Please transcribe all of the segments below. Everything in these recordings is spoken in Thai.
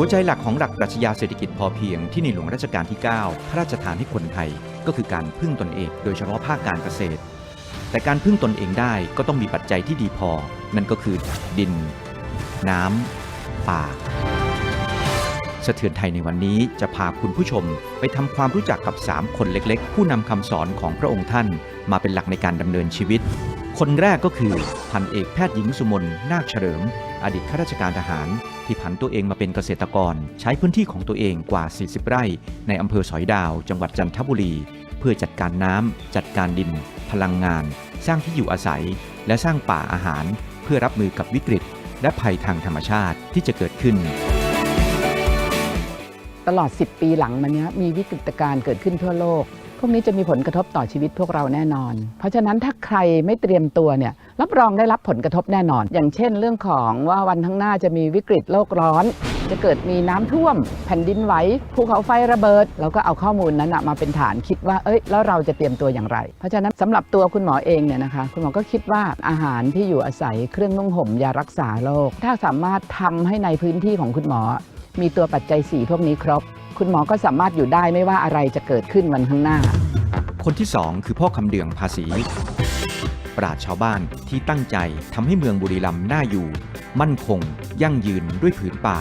หัวใจหลักของหลักปรัชญาเศรษฐกิจพอเพียงที่ในหลวงรัชกาลที่ 9 พระราชทานให้คนไทย ก็คือการพึ่งตนเอง โดยเฉพาะภาคการเกษตร แต่การพึ่งตนเองได้ก็ต้องมีปัจจัยที่ดีพอ นั่นก็คือดิน น้ำป่าสะเทือนไทยในวันนี้จะพาคุณผู้ชมไปทำความรู้จักกับ 3 คนเล็กๆ ผู้นำคำสอนของพระองค์ท่าน มาเป็นหลักในการดำเนินชีวิต คนแรกก็คือพันเอกแพทย์หญิงสุมนนาคเฉลิม อดีตข้าราชการทหาร ที่ผันตัวเองมาเป็นเกษตรกร ใช้พื้นที่ของตัวเองกว่า 40 ไร่ ในอำเภอสอยดาว จังหวัดจันทบุรี เพื่อจัดการน้ำจัดการดิน พลังงาน สร้างที่อยู่อาศัย และสร้างป่าอาหาร เพื่อรับมือกับวิกฤต และภัยทางธรรมชาติที่จะเกิดขึ้น ตลอด 10 ปีหลังมานี้มีวิกฤตการณ์เกิดขึ้นทั่วโลกพวกนี้จะมีผลกระทบต่อชีวิตพวกเราแน่นอน เพราะฉะนั้นถ้าใครไม่เตรียมตัวเนี่ย รับรองได้รับผลกระทบแน่นอน อย่างเช่นเรื่องของว่าวันข้างหน้าจะมีวิกฤตโลกร้อน จะเกิดมีน้ำท่วม แผ่นดินไหวภูเขาไฟระเบิด เราก็เอาข้อมูลนั้นมาเป็นฐานคิดว่าเอ้ยแล้วเราจะเตรียมตัวอย่างไร เพราะฉะนั้นสำหรับตัวคุณหมอเองเนี่ยนะคะคุณหมอก็คิดว่าอาหารที่อยู่อาศัยเครื่องนุ่งห่มยารักษาโรคถ้าสามารถทำให้ในพื้นที่ของคุณหมอ มีตัวปัจจัย4พวกนี้ครบ คุณหมอก็สามารถอยู่ได้ไม่ว่าอะไรจะเกิดขึ้นวันข้างหน้า คนที่สองคือพ่อคำเดืองภาษี ปราชญ์ชาวบ้านที่ตั้งใจทำให้เมืองบุรีรัมย์น่าอยู่ มั่นคง ยั่งยืนด้วยผืนป่า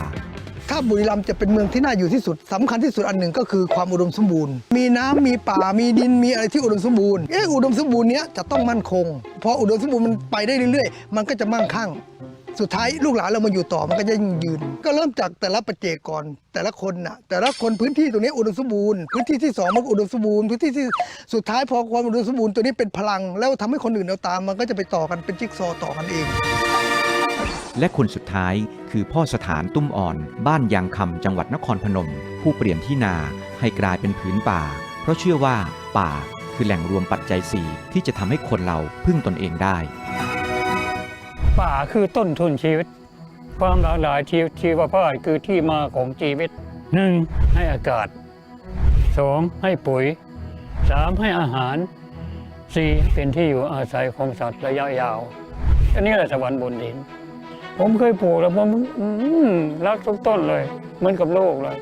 ถ้าบุรีรัมย์จะเป็นเมืองที่น่าอยู่ที่สุดสำคัญที่สุดอันหนึ่งก็คือความอุดมสมบูรณ์ มีน้ำมีป่ามีดินมีอะไรที่อุดมสมบูรณ์เอ๊ะอุดมสมบูรณ์เนี้ยจะต้องมั่นคงพออุดมสมบูรณ์มันไปได้เรื่อยๆ มันก็จะมั่งคั่ง สุดท้ายลูกหลานเรามาอยู่ต่อมันก็จะยิ่งยืน ก็เริ่มจากแต่ละปัจเจกก่อน แต่ละคนน่ะ แต่ละคนพื้นที่ตรงนี้อุดมสมบูรณ์พื้นที่ที่สองมันอุดมสมบูรณ์พื้นที่ที่สุดท้ายพอความอุดมสมบูรณ์ตัวนี้เป็นพลัง แล้วทำให้คนอื่นเอาตาม มันก็จะไปต่อกันเป็นจิ๊กซอต่อกันเอง และคนสุดท้ายคือพ่อสถานตุ้มอ่อน บ้านยางคำจังหวัดนครพนม ผู้เปลี่ยนที่นาให้กลายเป็นผืนป่า เพราะเชื่อว่าป่าคือแหล่งรวมปัจจัยสี่ที่จะทำให้คนเราพึ่งตนเองได้ ป่าคือต้นทุนชีวิต ความหลากหลายชีวชีวภาพคือที่มาของชีวิตหนึ่งให้อากาศสองให้ปุ๋ยสามให้อาหารสี่เป็นที่อยู่อาศัยของสัตว์ระยะยาว อันนี้แหละสวรรค์บนดิน ผมเคยปลูกแล้วผมอืมรักทุกต้นเลย เหมือนกับโลกเลย